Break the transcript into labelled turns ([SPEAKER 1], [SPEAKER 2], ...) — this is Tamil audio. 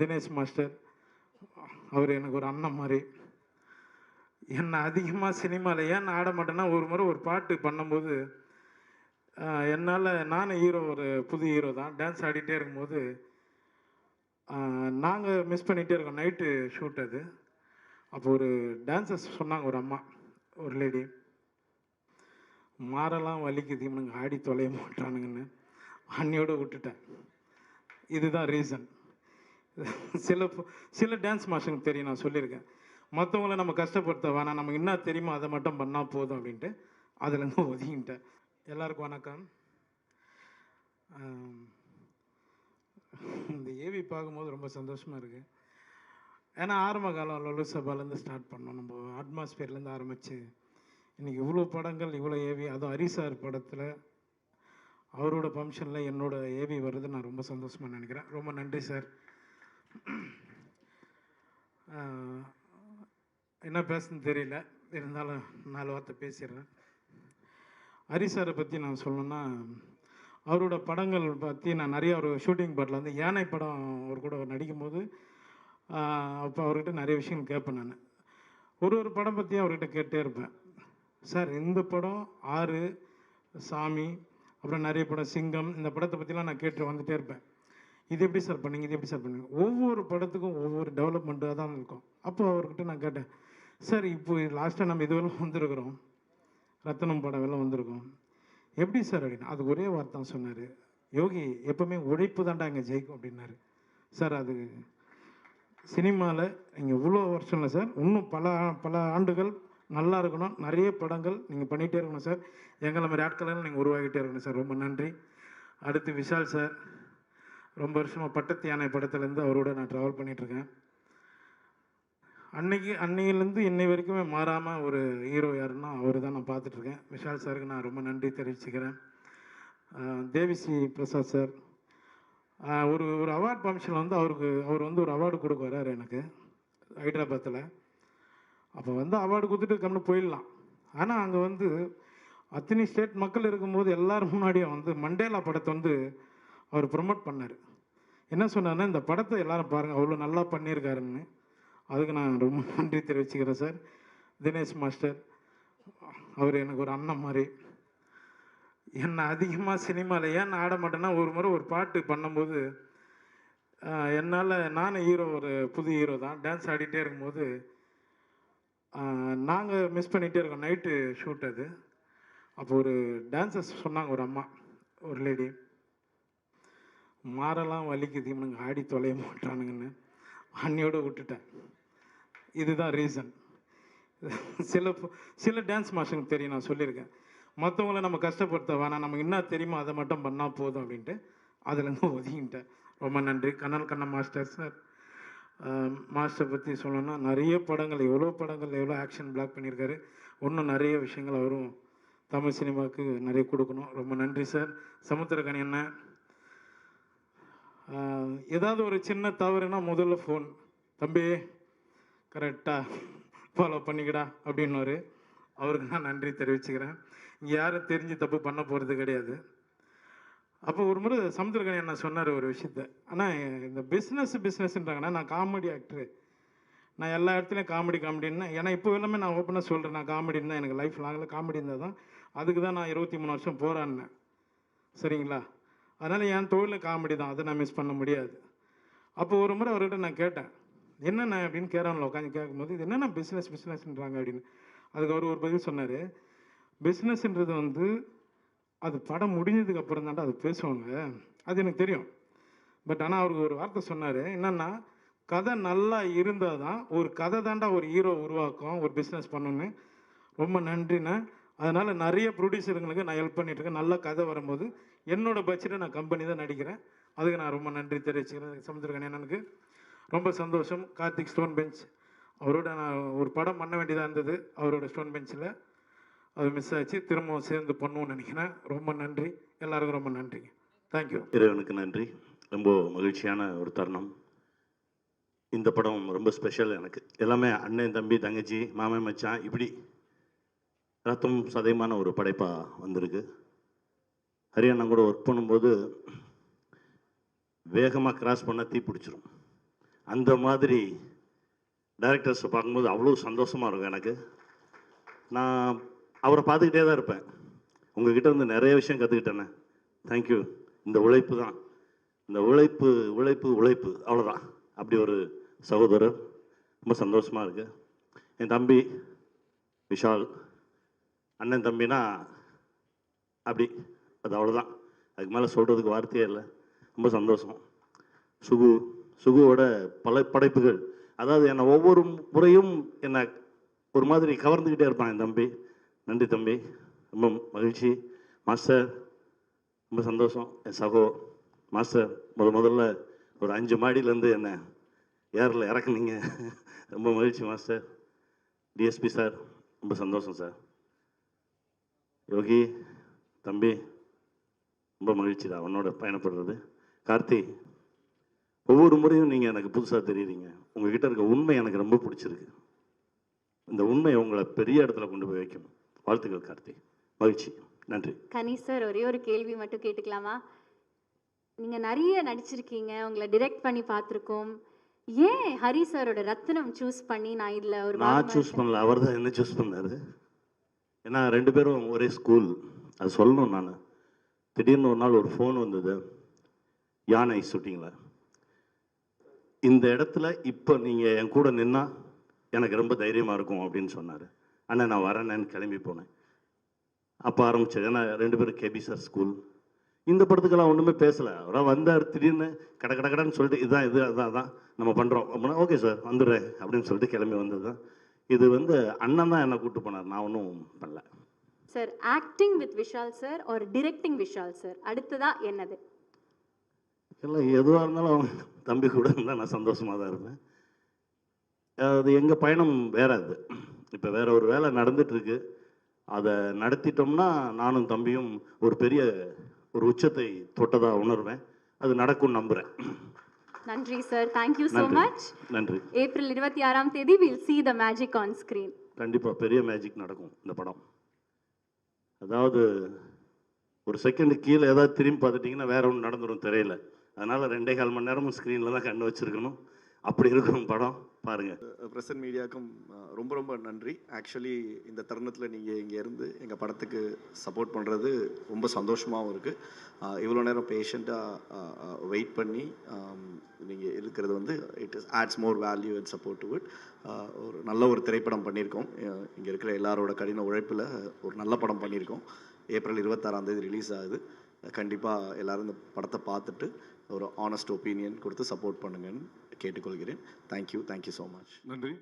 [SPEAKER 1] தினேஷ் மாஸ்டர் அவர் எனக்கு ஒரு அண்ணன் மாதிரி. என்னை அதிகமாக சினிமாவில் ஏன் ஆட மாட்டேன்னா ஒரு முறை ஒரு பாட்டு பண்ணும்போது என்னால் நானும் ஹீரோ ஒரு புது ஹீரோ தான். டான்ஸ் ஆடிட்டே இருக்கும்போது நாங்கள் மிஸ் பண்ணிகிட்டே இருக்கோம். நைட்டு ஷூட் அது. அப்போ ஒரு டான்ஸர்ஸ் சொன்னாங்க ஒரு அம்மா ஒரு லேடி மாறலாம் வலிக்குது இவனுங்க ஆடி தொலைய மாட்டானுங்கன்னு. அன்னையோடு விட்டுட்டேன். இதுதான் ரீசன் சில சில டான்ஸ் மாஸ்டருக்கு தெரியும் நான் சொல்லியிருக்கேன். மற்றவங்கள நம்ம கஷ்டப்படுத்த வேணாம் நமக்கு என்ன தெரியுமோ அதை மட்டும் பண்ணால் போதும் அப்படின்ட்டு அதுலேருந்து ஒதுங்கிட்டேன். எல்லாருக்கும் வணக்கம். இந்த ஏவி பார்க்கும்போது ரொம்ப சந்தோஷமாக இருக்குது ஏன்னா ஆரம்ப காலம் லொலு சபாலேருந்து ஸ்டார்ட் பண்ணோம். நம்ம அட்மாஸ்பியர்லேருந்து ஆரம்பித்து இன்றைக்கி இவ்வளோ படங்கள் இவ்வளோ ஏவி அதுவும் ஹரிசார் படத்தில் அவரோட ஃபங்க்ஷனில் என்னோட ஏவி வருது நான் ரொம்ப சந்தோஷமாக நினைக்கிறேன். ரொம்ப நன்றி சார். என்ன பேசுன்னு தெரியல. இருந்தாலும் நாலு வார்த்தை பேசிடுறேன். ஹரி சாரை பற்றி நான் சொல்லணும்னா அவரோட படங்கள் பற்றி நான் நிறைய ஒரு ஷூட்டிங் பாட்டில் வந்து யானை படம் அவர் கூட நடிக்கும்போது அப்போ அவர்கிட்ட நிறைய விஷயங்கள் கேட்பேன் நான். ஒரு ஒரு படம் பற்றி அவர்கிட்ட கேட்டே இருப்பேன். சார் இந்த படம் ஆறு சாமி அப்புறம் நிறைய படம் சிங்கம் இந்த படத்தை பற்றிலாம் நான் கேட்டு வந்துகிட்டே இருப்பேன். இது எப்படி சார் பண்ணீங்க? இது எப்படி சார் பண்ணீங்க? ஒவ்வொரு படத்துக்கும் ஒவ்வொரு டெவலப்மெண்ட்டாக தான் இருக்கும். அப்போ அவர்கிட்ட நான் கேட்டேன் சார் இப்போ லாஸ்ட்டாக நம்ம இதுவெல்லாம் வந்திருக்கிறோம். ரத்தனம் படம் எல்லாம் வந்திருக்கோம். எப்படி சார் அப்படின்னு அது ஒரே வார்த்தை தான் சொன்னார். யோகி எப்போவுமே உழைப்பு தாண்டா இங்கே ஜெயிக்கும் அப்படின்னாரு. சார் அது சினிமாவில் நீங்கள் இவ்வளோ வருஷம் இல்லை சார் இன்னும் பல பல ஆண்டுகள் நல்லா இருக்கணும். நிறைய படங்கள் நீங்கள் பண்ணிகிட்டே இருக்கணும் சார். எங்களை மாதிரி ஆட்களெல்லாம் நீங்கள் உருவாகிட்டே இருக்கணும் சார். ரொம்ப நன்றி. அடுத்து விஷால் சார். ரொம்ப வருஷமாக பட்டத்து யானை படத்துலேருந்து அவரோட நான் ட்ராவல் பண்ணிகிட்ருக்கேன் அன்னைக்கு அன்னையிலேருந்து இன்னை வரைக்குமே மாறாமல் ஒரு ஹீரோ யாருன்னா அவர் தான் நான் பார்த்துட்ருக்கேன். விஷால் சாருக்கு நான் ரொம்ப நன்றி தெரிவிச்சுக்கிறேன். தேவிஸ்ரீ பிரசாத் சார். ஒரு ஒரு அவார்ட் ஃபங்க்ஷனில் வந்து அவருக்கு அவர் வந்து ஒரு அவார்டு கொடுக்க வர்றாரு எனக்கு ஹைதராபாத்தில் அப்போ வந்து அவார்டு கொடுத்துட்டு கம்னு போயிடலாம். ஆனால் அங்கே வந்து அத்தனை ஸ்டேட் மக்கள் இருக்கும்போது எல்லாரும் முன்னாடியும் வந்து மண்டேலா படத்தை வந்து அவர் ப்ரொமோட் பண்ணார். என்ன சொன்னார்னா இந்த படத்தை எல்லாரும் பாருங்கள் அவ்வளோ நல்லா பண்ணியிருக்காருன்னு. அதுக்கு நான் ரொம்ப நன்றி தெரிவிச்சுக்கிறேன் சார். தினேஷ் மாஸ்டர் அவர் எனக்கு ஒரு அண்ணன் மாதிரி. என்னை அதிகமாக சினிமாவில் ஏன் ஆட மாட்டேன்னா ஒரு முறை ஒரு பாட்டு பண்ணும்போது என்னால் நானும் ஹீரோ ஒரு புது ஹீரோ தான். டான்ஸ் ஆடிட்டே இருக்கும்போது நாங்கள் மிஸ் பண்ணிகிட்டே இருக்கோம். நைட்டு ஷூட் அது. அப்போ ஒரு டான்ஸஸ் சொன்னாங்க ஒரு அம்மா ஒரு லேடி மாறெல்லாம் வலிக்குது இவனுங்க ஆடி தொலைய மாட்டானுங்கன்னு. அன்னையோடு விட்டுட்டேன். இதுதான் ரீசன் சில சில டான்ஸ் மாஸ்டருக்கு தெரியும் நான் சொல்லியிருக்கேன். மற்றவங்கள நம்ம கஷ்டப்படுத்த வேணாம் நமக்கு என்ன தெரியுமோ அதை மட்டும் பண்ணால் போதும் அப்படின்ட்டு அதுலேருந்து ஒதுங்கிட்டேன். ரொம்ப நன்றி. கண்ணல் கண்ண மாஸ்டர் சார் மாஸ்டர் பற்றி சொல்லணும்னா நிறைய படங்கள் எவ்வளோ படங்கள் எவ்வளோ ஆக்ஷன் பிளாக் பண்ணியிருக்காரு. இன்னும் நிறைய விஷயங்கள் அவரும் தமிழ் சினிமாவுக்கு நிறைய கொடுக்கணும். ரொம்ப நன்றி சார் சமுத்திரக்கணி என்ன ஏதாவது ஒரு சின்ன தவறுனா முதல்ல ஃபோன் தம்பி கரெக்டாக ஃபாலோ பண்ணிக்கடா அப்படின்னு அவருக்கு நான் நன்றி தெரிவிச்சுக்கிறேன். இங்கே யாரும் தெரிஞ்சு தப்பு பண்ண போகிறது கிடையாது. அப்போ ஒரு முறை சமுத்திரகனி என்ன சொன்னார் ஒரு விஷயத்த. ஆனால் இந்த பிஸ்னஸ் பிஸ்னஸ்ன்றாங்கன்னா நான் காமெடி ஆக்டரு நான் எல்லா இடத்துலையும் காமெடி காமெடின்னு ஏன்னா இப்போ எல்லாமே நான் ஓப்பனாக சொல்கிறேன் நான் காமெடின்னு தான் எனக்கு லைஃப் லாங்கில் காமெடி இருந்தால் தான் அதுக்கு தான் நான் இருபத்தி மூணு வருஷம் போராடினேன். சரிங்களா? அதனால் என் தொழில் காமெடி தான். அதை நான் மிஸ் பண்ண முடியாது. அப்போ ஒரு முறை அவர்கிட்ட நான் கேட்டேன் என்னென்ன அப்படின்னு கேரானில் உட்காந்து கேட்கும்போது இது என்னென்ன பிஸ்னஸ் பிஸ்னஸ்ன்றாங்க அப்படின்னு. அதுக்கு அவர் ஒரு பதில் சொன்னார். பிஸ்னஸ்ன்றது வந்து அது படம் முடிஞ்சதுக்கு அப்புறம் தான்டா அது பேசுவாங்க. அது எனக்கு தெரியும். பட் ஆனால் அவருக்கு ஒரு வார்த்தை சொன்னார் என்னென்னா கதை நல்லா இருந்தால் தான் ஒரு கதை தாண்டா ஒரு ஹீரோ உருவாக்கும் ஒரு பிஸ்னஸ் பண்ணணுன்னு ரொம்ப நன்றிண்ணே. அதனால் நிறைய ப்ரொடியூசருங்களுக்கு நான் ஹெல்ப் பண்ணிகிட்ருக்கேன் நல்ல கதை வரும்போது என்னோட பட்ஜெட்டை நான் கம்பெனி தான் நடிக்கிறேன். அதுக்கு நான் ரொம்ப நன்றி தெரிவிச்சுக்கிறேன். சமுத்திரகன் அண்ணனுக்கு ரொம்ப சந்தோஷம். கார்த்திக் ஸ்டோன் பெஞ்ச் அவரோட நான் ஒரு படம் பண்ண வேண்டியதாக இருந்தது. அவரோட ஸ்டோன் பெஞ்சில் அது மிஸ் ஆச்சு. திரும்பவும் சேர்ந்து பண்ணுவோம்னு நினைக்கிறேன். ரொம்ப நன்றி. எல்லாருக்கும் ரொம்ப நன்றிங்க தேங்க்யூ
[SPEAKER 2] இறைவனுக்கு நன்றி. ரொம்ப மகிழ்ச்சியான ஒரு தருணம். இந்த படம் ரொம்ப ஸ்பெஷல் எனக்கு. எல்லாமே அண்ணன் தம்பி தங்கச்சி மாமன் மச்சான் இப்படி ரத்தம் சதயமான ஒரு படைப்பாக வந்திருக்கு. ஹரியானா கூட ஒர்க் பண்ணும்போது வேகமாக கிராஸ் பண்ணால் தீ பிடிச்சிரும். அந்த மாதிரி டைரக்டர்ஸை பார்க்கும்போது அவ்வளோ சந்தோஷமாக இருக்கும் எனக்கு. நான் அவரை பார்த்துக்கிட்டே தான் இருப்பேன். உங்ககிட்ட இருந்து நிறைய விஷயம் கற்றுக்கிட்டேனே தேங்க்யூ இந்த உழைப்பு தான். இந்த உழைப்பு உழைப்பு உழைப்பு. அவ்வளோதான் அப்படி ஒரு சகோதரர். ரொம்ப சந்தோஷமாக இருக்குது என் தம்பி விஷால். அண்ணன் தம்பினா அப்படி அது அவ்வளோதான் அதுக்கு மேலே சொல்கிறதுக்கு வார்த்தையே இல்லை. ரொம்ப சந்தோஷம். சுகு சுகுவோட பல படைப்புகள். அதாவது என்னை ஒவ்வொரு முறையும் என்னை ஒரு மாதிரி கவர்ந்துக்கிட்டே இருப்பான் என் தம்பி. நன்றி தம்பி. ரொம்ப மகிழ்ச்சி. மாஸ்டர் ரொம்ப சந்தோஷம். என் சகோ. மாஸ்டர் முத முதல்ல ஒரு அஞ்சு மாடியிலேருந்து என்னை ஏரில் இறக்குனீங்க. ரொம்ப மகிழ்ச்சி மாஸ்டர் டிஎஸ்பி சார் ரொம்ப சந்தோஷம் சார் யோகி தம்பி ரொம்ப மகிழ்ச்சி தான் உன்னோட பயணப்படுறது. கார்த்தி ஒவ்வொரு முறையும் நீங்கள் எனக்கு புதுசாக தெரியுறீங்க. உங்ககிட்ட இருக்க உண்மை எனக்கு ரொம்ப பிடிச்சிருக்கு. இந்த உண்மை உங்களை பெரிய இடத்துல கொண்டு போய் வைக்கும் வாழ்த்துக்கள் கார்த்தி. மகிழ்ச்சி. நன்றி.
[SPEAKER 3] கனி சார் ஒரே ஒரு கேள்வி மட்டும் கேட்டுக்கலாமா? நீங்க நிறைய நடிச்சிருக்கீங்க. உங்களை டிரெக்ட் பண்ணி பார்த்துருக்கோம். ஏன் ஹரி சாரோட ரத்னம் சூஸ் பண்ணி நான் இதுல ஒரு
[SPEAKER 2] நான் சூஸ் பண்ணல. அவர் தான் என்ன சூஸ் பண்ணாரு? ஏன்னா ரெண்டு பேரும் ஒரே ஸ்கூல் அது சொல்லணும் நான். திடீர்னு ஒரு நாள் ஒரு ஃபோன் வந்தது. யானை ஷூட்டிங்கில் இந்த இடத்துல இப்போ நீங்கள் என் கூட நின்னா எனக்கு ரொம்ப தைரியமாக இருக்கும் அப்படின்னு சொன்னார். அண்ணா நான் வரேன்னு கிளம்பி போனேன். அப்போ ஆரம்பிச்சது. ஏன்னா ரெண்டு பேரும் கேபி சார் ஸ்கூல் இந்த படத்துக்கெல்லாம் ஒன்றுமே பேசலை. அவராக வந்தார் திடீர்னு கட கட கடன்னு சொல்லிட்டு இதுதான் இது அதான் அதான் நம்ம பண்ணுறோம் அப்படின்னா ஓகே சார் வந்துடுறேன். அப்படின்னு சொல்லிட்டு கிளம்பி வந்தது தான் இது வந்து அண்ணன் தான் என்னை கூப்பிட்டு போனார். நான் ஒன்றும் பண்ணல.
[SPEAKER 3] Sir acting with Vishal sir ஒரு டிரெக்டிங் விஷால் சார்? அடுத்ததா என்னது?
[SPEAKER 2] இல்லை எதுவாக இருந்தாலும் தம்பி கூட இருந்தால் நான் சந்தோஷமாக தான் இருப்பேன். அது எங்கள் பயணம் வேற அது. இப்போ வேற ஒரு வேலை நடந்துட்டு இருக்கு அதை நடத்திட்டோம்னா நானும் தம்பியும் ஒரு பெரிய ஒரு உச்சத்தை தொட்டதாக உணர்வேன். அது நடக்கும் நம்புகிறேன்
[SPEAKER 3] நன்றி சார். தேங்க்யூ ஸோ
[SPEAKER 2] நன்றி.
[SPEAKER 3] மச்
[SPEAKER 2] நன்றி.
[SPEAKER 3] ஏப்ரல் இருபத்தி ஆறாம் தேதி will see the magic on screen
[SPEAKER 2] கண்டிப்பாக பெரிய மேஜிக் நடக்கும் இந்த படம். அதாவது ஒரு செகண்டு கீழே ஏதாவது திரும்பி பார்த்துட்டிங்கன்னா வேறு ஒன்று நடந்துடும் திரையில. அதனால் ரெண்டே கால் மணி நேரமும் ஸ்க்ரீனில் தான் கண்ணு வச்சுருக்கணும். அப்படி இருக்கும் படம். பாருங்க.
[SPEAKER 4] பிரசன்ட் மீடியாவுக்கும் ரொம்ப ரொம்ப நன்றி. ஆக்சுவலி இந்த தருணத்தில் நீங்கள் இங்கே இருந்து எங்கள் படத்துக்கு சப்போர்ட் பண்ணுறது ரொம்ப சந்தோஷமாகவும் இருக்குது இவ்வளோ நேரம் பேஷண்ட்டாக வெயிட் பண்ணி நீங்கள் இருக்கிறது வந்து it is adds more value and support to it ஒரு நல்ல ஒரு திரைப்படம் பண்ணியிருக்கோம். இங்கே இருக்கிற எல்லாரோட கடின உழைப்பில் ஒரு நல்ல படம் பண்ணியிருக்கோம். ஏப்ரல் இருபத்தாறாம் தேதி ரிலீஸ் ஆகுது. கண்டிப்பாக எல்லாரும் இந்த படத்தை பார்த்துட்டு ஒரு ஆனஸ்ட் ஒப்பீனியன் கொடுத்து சப்போர்ட் பண்ணுங்கன்னு கேட்டுக்கொள்கிறேன். தேங்க்யூ தேங்க்யூ ஸோ மச்
[SPEAKER 5] நன்றி.